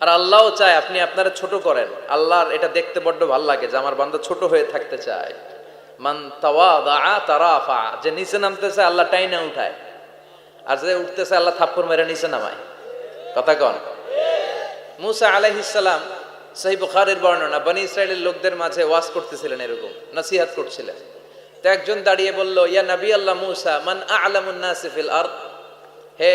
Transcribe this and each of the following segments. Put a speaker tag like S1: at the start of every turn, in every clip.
S1: আর আল্লাহও চায় আপনি আপনারা ছোট করেন। আল্লাহর এটা দেখতে বড্ড ভালো লাগে যে আমার বান্দা ছোট হয়ে থাকতে চায়। মান তারাফা, যে নিচে নামতেছে আল্লাহ টাই টাইনা উঠায়। আর যে উঠতেছে আল্লাহ থাপ্পড় মেরে নিচে নামায়। কথা কন। মুসা আলাইহিসসালাম সহি বুখারের বর্ণনা, বনি ইসরায়েলের লোকদের মাঝে ওয়াজ করতেছিলেন এরকম, নসিহাত করছিলেন। তো একজন দাঁড়িয়ে বলল, ইয়া নবী আল্লাহ মুসা, মান আলামুন নাসি ফিল আরদ? হে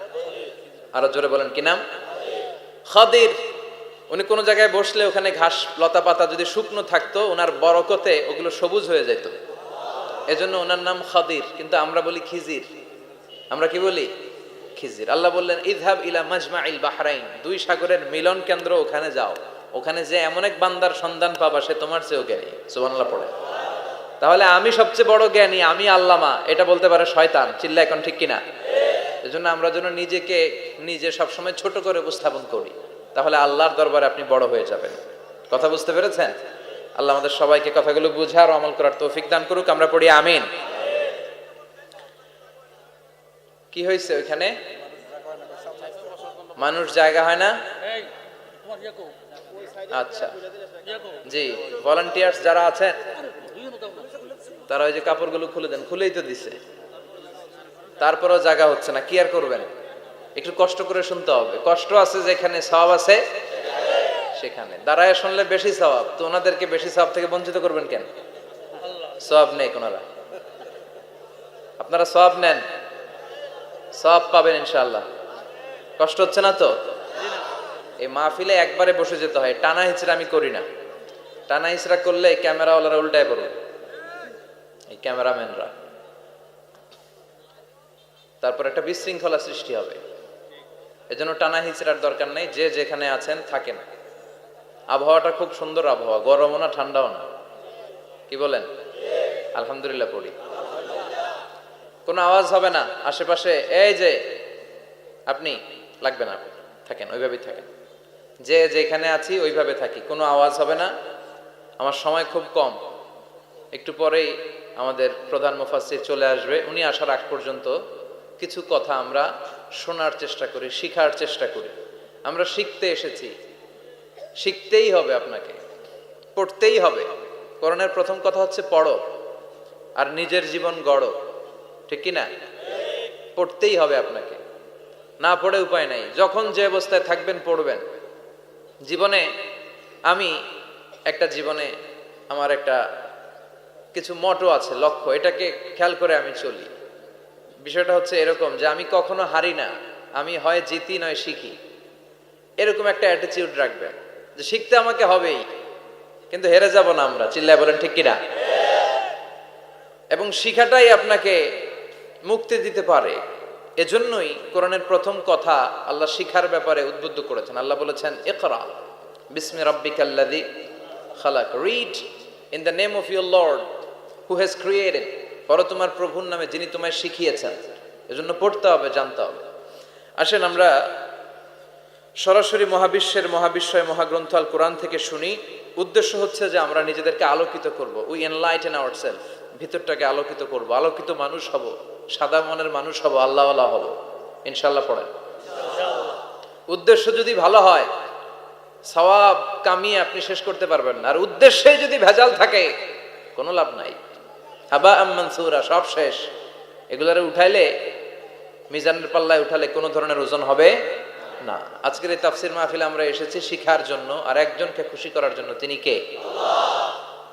S1: আরও জোরে বলেন, কি নাম? খদির। উনি কোনো জায়গায় বসলে ওখানে ঘাস, লতা পাতা যদি শুকনো থাকতো, ওনার বরকতে ওগুলো সবুজ হয়ে যেত। এজন্য ওনার নাম খদির, কিন্তু আমরা বলি খিজির। আমরা কি বলি? খিজির। আল্লাহ বললেন ইদহাব ইলা মাজমা ইল বাহরাইন, দুই সাগরের মিলন কেন্দ্র ওখানে যাও। ওখানে যে এমন এক বান্দার সন্ধান পাবা, সে তোমার চেয়েও জ্ঞানী। সুবহানাল্লাহ পড়ে। তাহলে আমি সবচেয়ে বড় জ্ঞানী, আমি আল্লামা। এটা বলতে পারে শয়তান। চিল্লা এখন ঠিক কিনা? এজন্য আমরা যেন নিজেকে নিজে সবসময় ছোট করে উপস্থাপন করি। তাহলে আল্লাহর দরবারে আপনি বড় হয়ে যাবেন। কথা বুঝতে পেরেছেন? আল্লাহ আমাদের সবাইকে কথাগুলো বুঝার ও আমল করার তৌফিক দান করুক আমরা পড়ি আমিন। কি হয়েছে ওইখানে? মানুষ জায়গা হয় না? আচ্ছা। জি ভলান্টিয়ার্স যারা আছেন তারা ওই যে কাপড়গুলো খুলে দেন খুলেই তো দিছে। তারপরেও জায়গা হচ্ছে না, কি আর করবেন? একটু কষ্ট করে শুনতে হবে। কষ্ট আছে যেখানে, সওয়াব আছে সেখানে। দাঁড়ায় শুনলে বেশি সওয়াব। তো ওনাদেরকে বেশি সওয়াব থেকে বঞ্চিত করবেন কেন? সওয়াব নেই কোনারা আপনারা সওয়াব নেন। সওয়াব পাবেন ইনশাআল্লাহ। কষ্ট হচ্ছে না তো? এই মাহফিলে একবারে বসে যেতে হয়। টানা হিচড়া আমি করি না। টানা হিচড়া করলে ক্যামেরাওয়ালারা উল্টায় পড়বে। এই ক্যামেরাম্যানরা। তারপর একটা বিশৃঙ্খলা সৃষ্টি হবে। এজন্য টানা হিচড়ার দরকার নেই, যে যেখানে আছেন থাকেন। আবহাওয়াটা খুব সুন্দর আবহাওয়া, গরমও না, ঠান্ডাও না। কি বলেন? আলহামদুলিল্লাহ পড়ি। কোনো আওয়াজ হবে না, আশেপাশে, এই যে, আপনি, লাগবে না, থাকেন, ওইভাবেই থাকেন। যে যেখানে আছি, ওইভাবে থাকি, কোনো আওয়াজ হবে না। আমার সময় খুব কম। একটু পরেই আমাদের প্রধান মুফাসির চলে আসবে, উনি আসার আগ পর্যন্ত কিছু কথা আমরা শোনার চেষ্টা করি, শিখার চেষ্টা করি। আমরা শিখতে এসেছি। শিখতেই হবে আপনাকে। পড়তেই হবে। করণের প্রথম কথা হচ্ছে পড়ো। আর নিজের জীবন গড়ো। ঠিক কি না? পড়তেই হবে আপনাকে। না পড়ে উপায় নাই। যখন যে অবস্থায় থাকবেন, পড়বেন। জীবনে আমি একটা জীবনে আমার একটা কিছু মটো আছে, লক্ষ্য। এটাকে খেয়াল করে আমি চলি। বিষয়টা হচ্ছে এরকম যে আমি কখনো হারি না, আমি হয় জিতি নয় শিখি। এরকম একটা অ্যাটিটিউড রাখবেন যে শিখতে আমাকে হবেই, কিন্তু হেরে যাব না আমরা। চিল্লায় বলেন ঠিক কিনা? এবং শিখাটাই আপনাকে মুক্তি দিতে পারে। এজন্যই কোরআনের প্রথম কথা আল্লাহ শিখার ব্যাপারে উদ্বুদ্ধ করেছেন। আল্লাহ বলেছেন, ইকরা বিসমি রাব্বিকাল্লাযী খালাক। Read in the name of your lord who has created পরে তোমার প্রভুর নামে যিনি তোমায় শিখিয়েছেন, এজন্য পড়তে হবে, জানতে হবে। আসেন আমরা সরাসরি মহাবিশ্বের মহাবিশ্বয় মহাগ্রন্থ আল কোরআন থেকে শুনি। উদ্দেশ্য হচ্ছে যে আমরা নিজেদেরকে আলোকিত করব। উই এনলাইটেন আওয়ার সেলফ ভিতরটাকে আলোকিত করব। আলোকিত মানুষ হব। সাদা মনের মানুষ হব। আল্লাহওয়ালা হব। ইনশাল্লাহ পড়েন। উদ্দেশ্য যদি ভালো হয়, সওয়াব কামিয়ে আপনি শেষ করতে পারবেন না। আর উদ্দেশ্যে যদি ভেজাল থাকে, কোনো লাভ নাই। হাবা আম্মানসুরা সব শেষ। এগুলারে উঠাইলে, মিজানের পাল্লায় উঠালে কোনো ধরনের ওজন হবে না। আজকের এই তাফসির মাহফিলে আমরা এসেছি শিখার জন্য আর একজনকে খুশি করার জন্য। তিনি কে?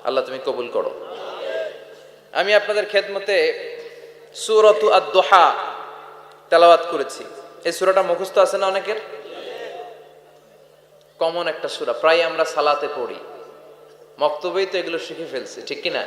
S1: আল্লাহ তুমি কবুল করো। আমি আপনাদের খেদমতে সুরতু আদ-দোহা তেলাওয়াত করেছি। এই সূরাটা মুখস্থ আছে না অনেকের? কমন একটা সূরা। প্রায় আমরা সালাতে পড়ি। মক্তবেই তো এগুলো শিখে ফেলছি, ঠিক কি না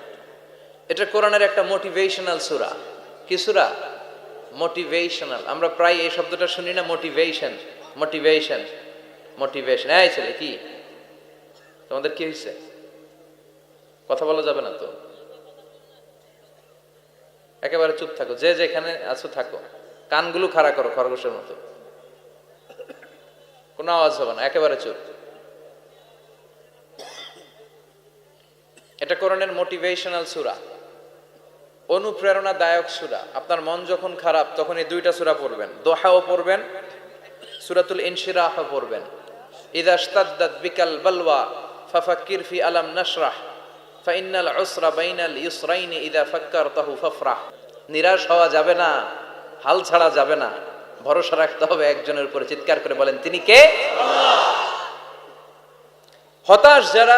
S1: এটা কোরআনের একটা মোটিভেশনাল সূরা। কি সূরা? মোটিভেশনাল আমরা প্রায় এই শব্দটা শুনি না মোটিভেশন মোটিভেশন মোটিভেশন এই ছেলে, কি? তোমাদের কি হয়েছে কথা বলা যাবে না তো? একেবারে চুপ থাকো। যে যেখানে আছো থাকো। কানগুলো খাড়া করো খরগোশের মতো। কোনো আওয়াজ হবে না, একেবারে চুপ। এটা কোরআনের মোটিভেশনাল সূরা। অনুপ্রেরণাদায়ক সূরা। আপনার মন যখন খারাপ, তখন এই দুইটা সূরা পড়বেন। দোহাও পড়বেন, সূরাতুল ইনশিরাহ পড়বেন। ইদা ইশতাদ্দাত বিকাল বালওয়া, ফাফাক্কির ফি আলাম নাশরাহ ফাইনাল উসরা বাইনাল ইউসরাইনি ইদা ফাক্কারতাহু ফাফরাহ। নিরাশ হওয়া যাবে না, হাল ছাড়া যাবে না। ভরসা রাখতে হবে একজনের উপরে। চিৎকার করে বলেন, তিনি কে? হতাশ যারা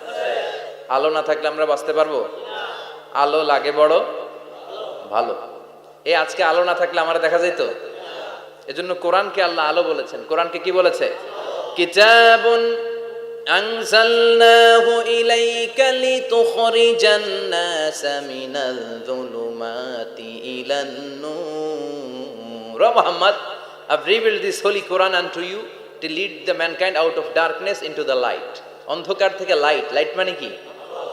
S1: আলো না থাকলে আমরা বাঁচতে পারব? আলো লাগে বড়? ভালো। এই আজকে আলো না থাকলে আমার দেখা যেত এজন্য কোরআনকে আল্লাহ আলো বলেছেন। কোরআনকে কি বলেছে? কিতাবুন আনজালনাহু ইলাইকা লিতুখরিজান নাসা মিনাল যুলুমাতি ইলান নূর। মুহাম্মদ, I've revealed this holy Quran unto you to lead the mankind out of darkness into the light. অন্ধকার থেকে লাইট লাইট মানে কি?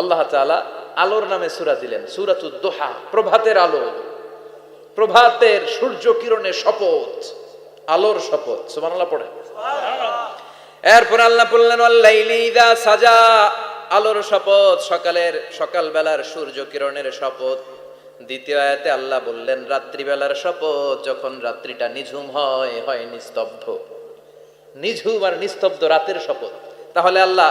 S1: আল্লাহ তাআলা আলোর নামে সুরা দিলেন সূরাতুদ দোহা প্রভাতের আলো। প্রভাতের সূর্য কিরণের শপথ আলোর শপথ। সুবহানাল্লাহ পড়ে এরপর আল্লাহ বললেন আল্লাইলি ইদা সাজা। আলোর শপথ সকালের সকালবেলার সূর্য কিরণের শপথ। দ্বিতীয় আয়াতে আল্লাহ বললেন রাত্রিবেলার শপথ যখন রাত্রিটা নিঝুম হয় হয় নিস্তব্ধ। নিঝুম আর নিস্তব্ধ রাতের শপথ। তাহলে আল্লাহ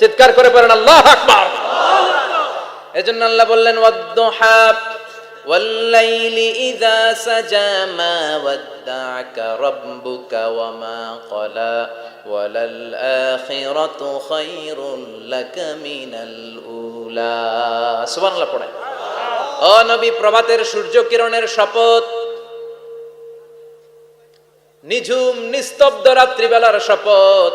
S1: চিৎকার করে পড়েন আল্লাহ আকবার এজন্য আল্লাহ বললেন ওয়াদ্দুহা والليل إذا سجى ما ودعك ربك وما قلى وللآخرة خير لك من الأولى سبحان الله পড়ে ও নবী প্রভাতের সূর্য কিরণের শপথ নিঝুম নিস্তব্ধ রাত্রিবেলার শপথ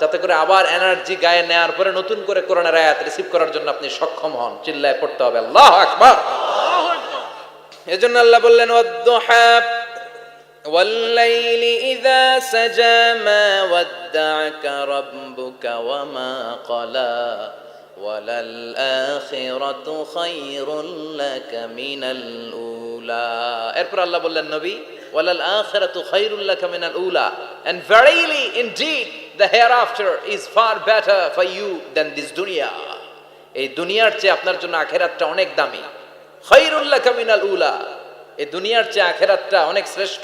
S1: যাতে করে আবার এনার্জি গায়ে নেয়ার পরে নতুন করে কোরআনের আয়াত রিসিভ করার জন্য আপনি সক্ষম হন চিল্লায় পড়তে হবে আল্লাহ আকবার এজন্য আল্লাহ বললেন ওয়াদ্দুহা والليل إذا سجى ما ودعك ربك وما قلى এরপর আল্লাহ বললেন, নবী ওয়ালাল আখিরাতু খায়রুল্লাকা মিনাল উলা। And verily verily, indeed hereafter is far better for you than this দুনিয়া এই দুনিয়ার চেয়ে আপনার জন্য আখেরাতটা অনেক দামি। খায়রুল্লাকা মিনাল উলা। এই দুনিয়ার চেয়ে আখেরাতটা অনেক শ্রেষ্ঠ।